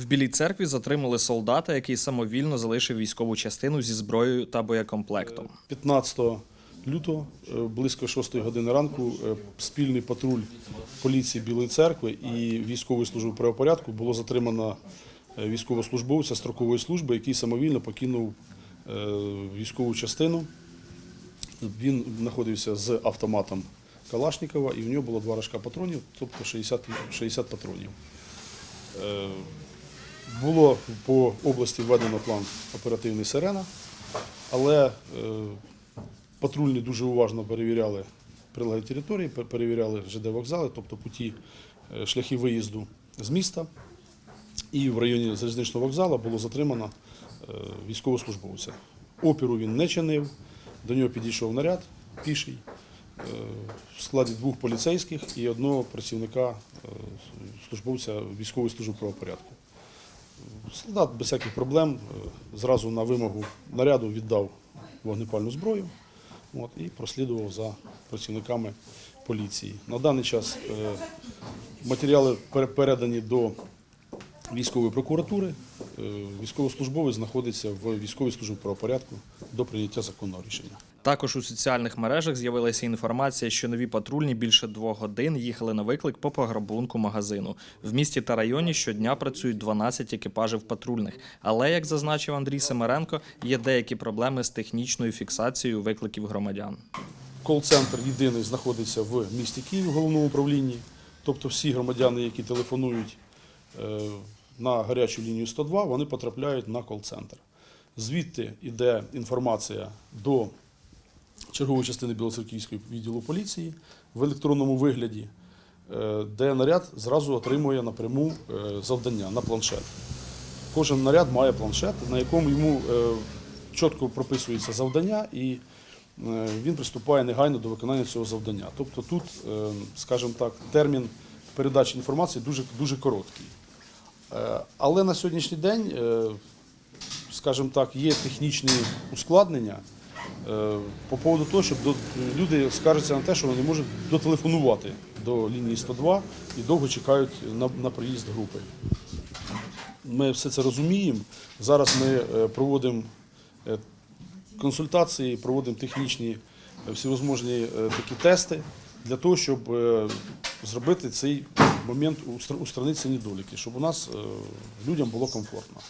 В Білій церкві затримали солдата, який самовільно залишив військову частину зі зброєю та боєкомплектом. 15 лютого, е, близько 6 години ранку, е, спільний патруль поліції Білої церкви і військової служби правопорядку було затримано е, військовослужбовця строкової служби, який самовільно покинув е, військову частину. Він знаходився з автоматом Калашникова, і в нього було два рожка патронів, тобто 60, 60 патронів. Було по області введено план оперативний сирена, але е, патрульні дуже уважно перевіряли прилеглі території, перевіряли ЖД вокзали, тобто путі е, шляхи виїзду з міста. І в районі залізничного вокзалу було затримано е, військовослужбовця. Опіру він не чинив, до нього підійшов наряд піший в складі двох поліцейських і одного працівника службовця військової служби правопорядку. Солдат без всяких проблем е, зразу на вимогу наряду віддав вогнепальну зброю от, і прослідував за працівниками поліції. На даний час е, матеріали передані до військової прокуратури. Е, Військовослужбовець знаходиться в військовій службі правопорядку до прийняття законного рішення. Також у соціальних мережах з'явилася інформація, що нові патрульні більше двох годин їхали на виклик по пограбунку магазину. В місті та районі щодня працюють 12 екіпажів патрульних. Але, як зазначив Андрій Семеренко, є деякі проблеми з технічною фіксацією викликів громадян. Кол-центр єдиний знаходиться в місті Києві в головному управлінні. Тобто всі громадяни, які телефонують е, на гарячу лінію 102, вони потрапляють на кол-центр. Звідти йде інформація до чергової частини Білоцерківської відділу поліції в електронному вигляді, е, де наряд зразу отримує напряму е, завдання на планшет. Кожен наряд має планшет, на якому йому е, чітко прописується завдання, і він приступає негайно до виконання цього завдання. Тобто тут, скажімо так, термін передачі інформації дуже, дуже короткий. Але на сьогоднішній день, скажімо так, є технічні ускладнення по поводу того, щоб люди скаржаться на те, що вони можуть дотелефонувати до лінії 102 і довго чекають на, приїзд групи. Ми все це розуміємо. Зараз ми е, проводимо е, консультації, проводимо технічні е, всевозможні е, такі тести для того, щоб е, зробити цей момент, устр- устранити недоліки, щоб у нас е, людям було комфортно.